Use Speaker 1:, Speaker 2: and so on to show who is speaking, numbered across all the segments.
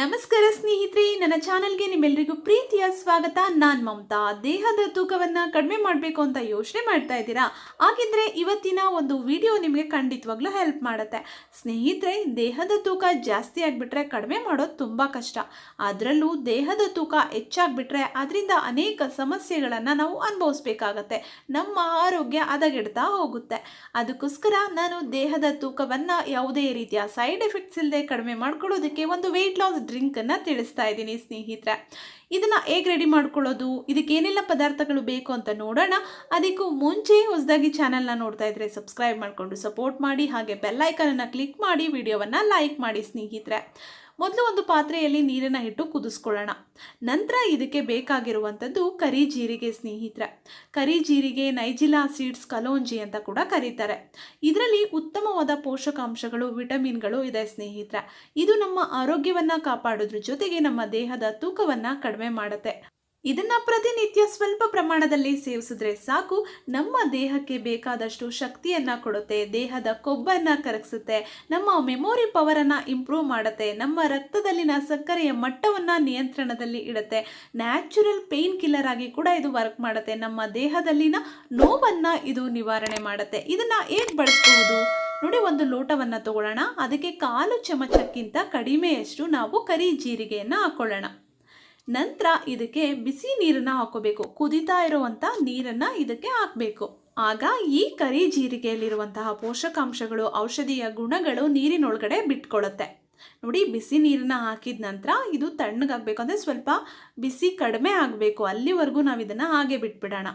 Speaker 1: ನಮಸ್ಕಾರ ಸ್ನೇಹಿತರೆ, ನನ್ನ ಚಾನಲ್ಗೆ ನಿಮ್ಮೆಲ್ಲರಿಗೂ ಪ್ರೀತಿಯ ಸ್ವಾಗತ. ನಾನು ಮಮತಾ. ದೇಹದ ತೂಕವನ್ನ ಕಡಿಮೆ ಮಾಡಬೇಕು ಅಂತ ಯೋಚನೆ ಮಾಡ್ತಾ ಇದ್ದೀರಾ? ಹಾಗಿದ್ರೆ ಇವತ್ತಿನ ಒಂದು ವಿಡಿಯೋ ನಿಮಗೆ ಖಂಡಿತವಾಗ್ಲೂ ಹೆಲ್ಪ್ ಮಾಡುತ್ತೆ. ಸ್ನೇಹಿತರೆ, ದೇಹದ ತೂಕ ಜಾಸ್ತಿ ಆಗಿಬಿಟ್ರೆ ಕಡಿಮೆ ಮಾಡೋದು ತುಂಬ ಕಷ್ಟ. ಅದರಲ್ಲೂ ದೇಹದ ತೂಕ ಹೆಚ್ಚಾಗ್ಬಿಟ್ರೆ ಅದರಿಂದ ಅನೇಕ ಸಮಸ್ಯೆಗಳನ್ನು ನಾವು ಅನುಭವಿಸ್ಬೇಕಾಗತ್ತೆ. ನಮ್ಮ ಆರೋಗ್ಯ ಹದಗೆಡ್ತಾ ಹೋಗುತ್ತೆ. ಅದಕ್ಕೋಸ್ಕರ ನಾನು ದೇಹದ ತೂಕವನ್ನು ಯಾವುದೇ ರೀತಿಯ ಸೈಡ್ ಎಫೆಕ್ಟ್ಸ್ ಇಲ್ಲದೆ ಕಡಿಮೆ ಮಾಡ್ಕೊಳ್ಳೋದಕ್ಕೆ ಒಂದು ವೆಯ್ಟ್ ಲಾಸ್ ಡ್ರಿಂಕನ್ನು ತಿಳಿಸ್ತಾ ಇದ್ದೀನಿ ಸ್ನೇಹಿತರೆ. ಇದನ್ನು ಹೇಗೆ ರೆಡಿ ಮಾಡ್ಕೊಳ್ಳೋದು? ಇದಕ್ಕೆ ಏನೆಲ್ಲ ಪದಾರ್ಥಗಳು ಬೇಕು ಅಂತ ನೋಡೋಣ. ಅದಕ್ಕೂ ಮುಂಚೆ ಹೊಸದಾಗಿ ಚಾನಲ್ನ ನೋಡ್ತಾ ಇದ್ರೆ ಸಬ್ಸ್ಕ್ರೈಬ್ ಮಾಡಿಕೊಂಡು ಸಪೋರ್ಟ್ ಮಾಡಿ, ಹಾಗೆ ಬೆಲ್ಲೈಕನನ್ನು ಕ್ಲಿಕ್ ಮಾಡಿ, ವಿಡಿಯೋವನ್ನು ಲೈಕ್ ಮಾಡಿ ಸ್ನೇಹಿತರೆ. ಮೊದಲು ಒಂದು ಪಾತ್ರೆಯಲ್ಲಿ ನೀರನ್ನು ಇಟ್ಟು ಕುದಿಸ್ಕೊಳ್ಳೋಣ. ನಂತರ ಇದಕ್ಕೆ ಬೇಕಾಗಿರುವಂಥದ್ದು ಕರಿ ಜೀರಿಗೆ ಸ್ನೇಹಿತರೆ. ಕರಿ ಜೀರಿಗೆ, ನೈಜಿಲಾ ಸೀಡ್ಸ್, ಕಲೋಂಜಿ ಅಂತ ಕೂಡ ಕರೀತಾರೆ. ಇದರಲ್ಲಿ ಉತ್ತಮವಾದ ಪೋಷಕಾಂಶಗಳು, ವಿಟಮಿನ್ಗಳು ಇದೆ ಸ್ನೇಹಿತರೆ. ಇದು ನಮ್ಮ ಆರೋಗ್ಯವನ್ನು ಕಾಪಾಡೋದ್ರ ಜೊತೆಗೆ ನಮ್ಮ ದೇಹದ ತೂಕವನ್ನು ಕಡಿಮೆ ಮಾಡುತ್ತೆ. ಇದನ್ನ ಪ್ರತಿನಿತ್ಯ ಸ್ವಲ್ಪ ಪ್ರಮಾಣದಲ್ಲಿ ಸೇವಿಸಿದ್ರೆ ಸಾಕು. ನಮ್ಮ ದೇಹಕ್ಕೆ ಬೇಕಾದಷ್ಟು ಶಕ್ತಿಯನ್ನ ಕೊಡುತ್ತೆ. ದೇಹದ ಕೊಬ್ಬನ್ನ ಕರಗಿಸುತ್ತೆ. ನಮ್ಮ ಮೆಮೊರಿ ಪವರನ್ನು ಇಂಪ್ರೂವ್ ಮಾಡುತ್ತೆ. ನಮ್ಮ ರಕ್ತದಲ್ಲಿನ ಸಕ್ಕರೆಯ ಮಟ್ಟವನ್ನ ನಿಯಂತ್ರಣದಲ್ಲಿ ಇಡುತ್ತೆ. ನ್ಯಾಚುರಲ್ ಪೇನ್ ಕಿಲ್ಲರ್ ಆಗಿ ಕೂಡ ಇದು ವರ್ಕ್ ಮಾಡುತ್ತೆ. ನಮ್ಮ ದೇಹದಲ್ಲಿನ ನೋವನ್ನ ಇದು ನಿವಾರಣೆ ಮಾಡುತ್ತೆ. ಇದನ್ನ ಹೇಗೆ ಬಳಸಬಹುದು? ನೋಡಿ, ಒಂದು ಲೋಟವನ್ನ ತಗೊಳ್ಳೋಣ. ಅದಕ್ಕೆ ಕಾಲು ಚಮಚಕ್ಕಿಂತ ಕಡಿಮೆಯಷ್ಟು ನಾವು ಕರಿ ಜೀರಿಗೆಯನ್ನ ಹಾಕೊಳ್ಳೋಣ. ನಂತರ ಇದಕ್ಕೆ ಬಿಸಿ ನೀರನ್ನು ಹಾಕೋಬೇಕು. ಕುದಿತಾ ಇರುವಂಥ ನೀರನ್ನು ಇದಕ್ಕೆ ಹಾಕಬೇಕು. ಆಗ ಈ ಕರಿ ಜೀರಿಗೆಯಲ್ಲಿರುವಂತಹ ಪೋಷಕಾಂಶಗಳು, ಔಷಧಿಯ ಗುಣಗಳು ನೀರಿನೊಳಗಡೆ ಬಿಟ್ಕೊಳ್ಳುತ್ತೆ ನೋಡಿ, ಬಿಸಿ ನೀರನ್ನ ಹಾಕಿದ ನಂತರ ಇದು ತಣ್ಣಗಾಗಬೇಕು. ಅಂದರೆ ಸ್ವಲ್ಪ ಬಿಸಿ ಕಡಿಮೆ ಆಗಬೇಕು. ಅಲ್ಲಿವರೆಗೂ ನಾವು ಇದನ್ನು ಹಾಗೆ ಬಿಟ್ಬಿಡೋಣ.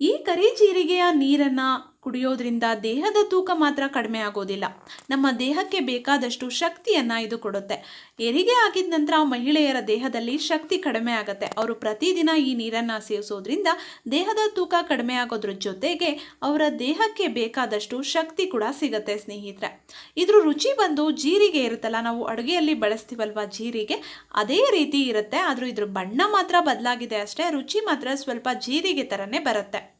Speaker 1: ಈ ಕರಿ ಜೀರಿಗೆಯ ನೀರನ್ನು ಕುಡಿಯೋದ್ರಿಂದ ದೇಹದ ತೂಕ ಮಾತ್ರ ಕಡಿಮೆ ಆಗೋದಿಲ್ಲ. ನಮ್ಮ ದೇಹಕ್ಕೆ ಬೇಕಾದಷ್ಟು ಶಕ್ತಿಯನ್ನು ಇದು ಕೊಡುತ್ತೆ. ಹೆರಿಗೆ ಆಗಿದ ನಂತರ ಮಹಿಳೆಯರ ದೇಹದಲ್ಲಿ ಶಕ್ತಿ ಕಡಿಮೆ ಆಗುತ್ತೆ. ಅವರು ಪ್ರತಿದಿನ ಈ ನೀರನ್ನು ಸೇವಿಸೋದ್ರಿಂದ ದೇಹದ ತೂಕ ಕಡಿಮೆ ಆಗೋದ್ರ ಜೊತೆಗೆ ಅವರ ದೇಹಕ್ಕೆ ಬೇಕಾದಷ್ಟು ಶಕ್ತಿ ಕೂಡ ಸಿಗುತ್ತೆ ಸ್ನೇಹಿತರೆ. ಇದ್ರ ರುಚಿ ಬಂದು ಜೀರಿಗೆ ಇರುತ್ತಲ್ಲ, ನಾವು ಅಡುಗೆಯಲ್ಲಿ ಬಳಸ್ತೀವಲ್ವ ಜೀರಿಗೆ? ಅದೇ ರೀತಿ ಇರುತ್ತೆ, ಆದರೂ ಇದ್ರ ಬಣ್ಣ ಮಾತ್ರ ಬದಲಾಗಿದೆ ಅಷ್ಟೇ, ರುಚಿ ಮಾತ್ರ ಸ್ವಲ್ಪ ಜೀರಿಗೆ ಥರನೇ ಬರುತ್ತೆ.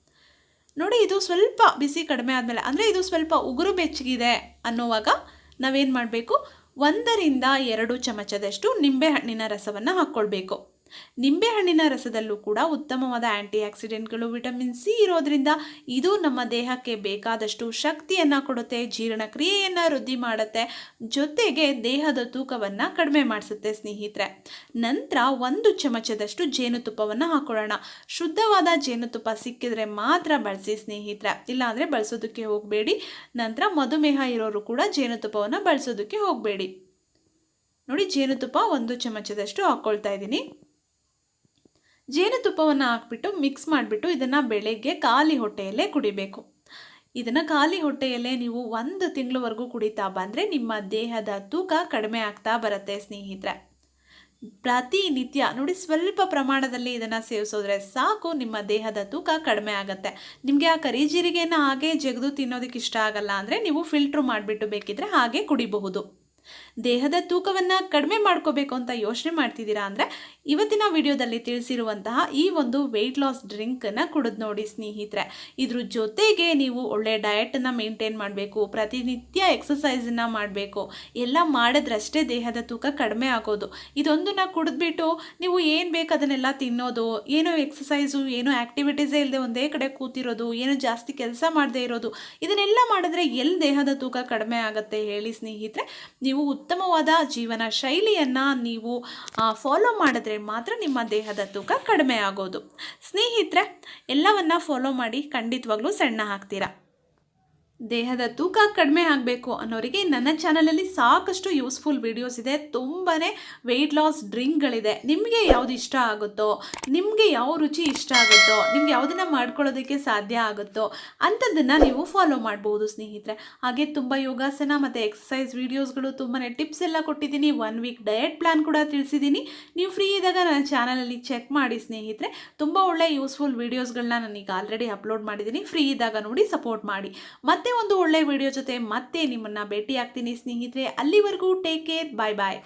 Speaker 1: ನೋಡಿ, ಇದು ಸ್ವಲ್ಪ ಬಿಸಿ ಕಡಿಮೆ ಆದಮೇಲೆ, ಅಂದರೆ ಇದು ಸ್ವಲ್ಪ ಉಗುರು ಬೆಚ್ಚಗಿದೆ ಅನ್ನೋವಾಗ ನಾವೇನು ಮಾಡಬೇಕು? ಒಂದರಿಂದ ಎರಡು ಚಮಚದಷ್ಟು ನಿಂಬೆಹಣ್ಣಿನ ರಸವನ್ನು ಹಾಕ್ಕೊಳ್ಬೇಕು ನಿಂಬೆಹಣ್ಣಿನ ರಸದಲ್ಲೂ ಕೂಡ ಉತ್ತಮವಾದ ಆ್ಯಂಟಿ ಆಕ್ಸಿಡೆಂಟ್ಗಳು ವಿಟಮಿನ್ ಸಿ ಇರೋದ್ರಿಂದ ಇದು ನಮ್ಮ ದೇಹಕ್ಕೆ ಬೇಕಾದಷ್ಟು ಶಕ್ತಿಯನ್ನು ಕೊಡುತ್ತೆ, ಜೀರ್ಣಕ್ರಿಯೆಯನ್ನು ವೃದ್ಧಿ ಮಾಡುತ್ತೆ, ಜೊತೆಗೆ ದೇಹದ ತೂಕವನ್ನು ಕಡಿಮೆ ಮಾಡಿಸುತ್ತೆ ಸ್ನೇಹಿತರೆ. ನಂತರ ಒಂದು ಚಮಚದಷ್ಟು ಜೇನುತುಪ್ಪವನ್ನು ಹಾಕೊಳ್ಳೋಣ. ಶುದ್ಧವಾದ ಜೇನುತುಪ್ಪ ಸಿಕ್ಕಿದ್ರೆ ಮಾತ್ರ ಬಳಸಿ ಸ್ನೇಹಿತರೆ. ಇಲ್ಲಾಂದರೆ ಬಳಸೋದಕ್ಕೆ ಹೋಗಬೇಡಿ. ನಂತರ ಮಧುಮೇಹ ಇರೋರು ಕೂಡ ಜೇನುತುಪ್ಪವನ್ನು ಬಳಸೋದಕ್ಕೆ ಹೋಗಬೇಡಿ. ನೋಡಿ, ಜೇನುತುಪ್ಪ ಒಂದು ಚಮಚದಷ್ಟು ಹಾಕ್ಕೊಳ್ತಾ ಇದ್ದೀನಿ. ಜೇನುತುಪ್ಪವನ್ನು ಹಾಕ್ಬಿಟ್ಟು ಮಿಕ್ಸ್ ಮಾಡಿಬಿಟ್ಟು ಇದನ್ನು ಬೆಳಗ್ಗೆ ಖಾಲಿ ಹೊಟ್ಟೆಯಲ್ಲೇ ಕುಡಿಬೇಕು. ಇದನ್ನು ಖಾಲಿ ಹೊಟ್ಟೆಯಲ್ಲೇ ನೀವು ಒಂದು ತಿಂಗಳವರೆಗೂ ಕುಡಿತಾ ಬಂದರೆ ನಿಮ್ಮ ದೇಹದ ತೂಕ ಕಡಿಮೆ ಆಗ್ತಾ ಬರುತ್ತೆ ಸ್ನೇಹಿತರೆ. ಪ್ರತಿನಿತ್ಯ ನೋಡಿ ಸ್ವಲ್ಪ ಪ್ರಮಾಣದಲ್ಲಿ ಇದನ್ನು ಸೇವಿಸೋದ್ರೆ ಸಾಕು, ನಿಮ್ಮ ದೇಹದ ತೂಕ ಕಡಿಮೆ ಆಗುತ್ತೆ. ನಿಮಗೆ ಆ ಕರಿ ಜೀರಿಗೆಯನ್ನು ಹಾಗೆ ಜಗದು ತಿನ್ನೋದಕ್ಕೆ ಇಷ್ಟ ಆಗಲ್ಲ ಅಂದರೆ ನೀವು ಫಿಲ್ಟ್ರ್ ಮಾಡಿಬಿಟ್ಟು ಬೇಕಿದ್ರೆ ಹಾಗೆ ಕುಡಿಬಹುದು. ದೇಹದ ತೂಕವನ್ನು ಕಡಿಮೆ ಮಾಡ್ಕೋಬೇಕು ಅಂತ ಯೋಚನೆ ಮಾಡ್ತಿದ್ದೀರಾ ಅಂದರೆ ಇವತ್ತಿನ ವಿಡಿಯೋದಲ್ಲಿ ತಿಳಿಸಿರುವಂತಹ ಈ ಒಂದು ವೆಯ್ಟ್ ಲಾಸ್ ಡ್ರಿಂಕನ್ನು ಕುಡಿದು ನೋಡಿ ಸ್ನೇಹಿತರೆ. ಇದ್ರ ಜೊತೆಗೆ ನೀವು ಒಳ್ಳೆ ಡಯಟನ್ನು ಮೇಂಟೈನ್ ಮಾಡಬೇಕು, ಪ್ರತಿನಿತ್ಯ ಎಕ್ಸಸೈಸನ್ನು ಮಾಡಬೇಕು, ಎಲ್ಲ ಮಾಡಿದ್ರಷ್ಟೇ ದೇಹದ ತೂಕ ಕಡಿಮೆ ಆಗೋದು. ಇದೊಂದನ್ನು ಕುಡಿದ್ಬಿಟ್ಟು ನೀವು ಏನು ಬೇಕು ಅದನ್ನೆಲ್ಲ ತಿನ್ನೋದು, ಏನೋ ಎಕ್ಸಸೈಸು ಏನೋ ಆ್ಯಕ್ಟಿವಿಟೀಸೇ ಇಲ್ಲದೆ ಒಂದೇ ಕಡೆ ಕೂತಿರೋದು, ಏನೋ ಜಾಸ್ತಿ ಕೆಲಸ ಮಾಡದೇ ಇರೋದು, ಇದನ್ನೆಲ್ಲ ಮಾಡಿದ್ರೆ ಎಲ್ಲಿ ದೇಹದ ತೂಕ ಕಡಿಮೆ ಆಗುತ್ತೆ ಹೇಳಿ ಸ್ನೇಹಿತರೆ. ನೀವು ಉತ್ತಮವಾದ ಜೀವನ ಶೈಲಿಯನ್ನು ನೀವು ಫಾಲೋ ಮಾಡಿದ್ರೆ ಮಾತ್ರ ನಿಮ್ಮ ದೇಹದ ತೂಕ ಕಡಿಮೆ ಆಗೋದು ಸ್ನೇಹಿತರೆ ಎಲ್ಲವನ್ನ ಫಾಲೋ ಮಾಡಿ ಖಂಡಿತವಾಗ್ಲೂ ಸಣ್ಣ ಹಾಕ್ತೀರಾ? ದೇಹದ ತೂಕ ಕಡಿಮೆ ಆಗಬೇಕು ಅನ್ನೋರಿಗೆ ನನ್ನ ಚಾನಲಲ್ಲಿ ಸಾಕಷ್ಟು ಯೂಸ್ಫುಲ್ ವೀಡಿಯೋಸ್ ಇದೆ. ತುಂಬಾ ವೆಯ್ಟ್ ಲಾಸ್ ಡ್ರಿಂಕ್ಗಳಿದೆ. ನಿಮಗೆ ಯಾವುದು ಇಷ್ಟ ಆಗುತ್ತೋ, ನಿಮಗೆ ಯಾವ ರುಚಿ ಇಷ್ಟ ಆಗುತ್ತೋ, ನಿಮ್ಗೆ ಯಾವುದನ್ನು ಮಾಡ್ಕೊಳ್ಳೋದಕ್ಕೆ ಸಾಧ್ಯ ಆಗುತ್ತೋ ಅಂಥದ್ದನ್ನು ನೀವು ಫಾಲೋ ಮಾಡ್ಬೋದು ಸ್ನೇಹಿತರೆ. ಹಾಗೆ ತುಂಬ ಯೋಗಾಸನ ಮತ್ತು ಎಕ್ಸಸೈಸ್ ವೀಡಿಯೋಸ್ಗಳು ತುಂಬಾ ಟಿಪ್ಸ್ ಎಲ್ಲ ಕೊಟ್ಟಿದ್ದೀನಿ. ಒನ್ ವೀಕ್ ಡಯಟ್ ಪ್ಲ್ಯಾನ್ ಕೂಡ ತಿಳಿಸಿದ್ದೀನಿ. ನೀವು ಫ್ರೀ ಇದ್ದಾಗ ನನ್ನ ಚಾನಲಲ್ಲಿ ಚೆಕ್ ಮಾಡಿ ಸ್ನೇಹಿತರೆ. ತುಂಬ ಒಳ್ಳೆ ಯೂಸ್ಫುಲ್ ವೀಡಿಯೋಸ್ಗಳನ್ನ ನಾನೀಗ ಆಲ್ರೆಡಿ ಅಪ್ಲೋಡ್ ಮಾಡಿದ್ದೀನಿ. ಫ್ರೀ ಇದ್ದಾಗ ನೋಡಿ ಸಪೋರ್ಟ್ ಮಾಡಿ. ಮತ್ತೆ ಒಂದು ಒಳ್ಳೆ ವಿಡಿಯೋ ಜೊತೆ ಮತ್ತೆ ನಿಮ್ಮನ್ನು ಭೇಟಿ ಆಗ್ತೀನಿ ಸ್ನೇಹಿತರೆ. ಅಲ್ಲಿವರೆಗೂ ಟೇಕ್ ಕೇರ್ ಬಾಯ್ ಬಾಯ್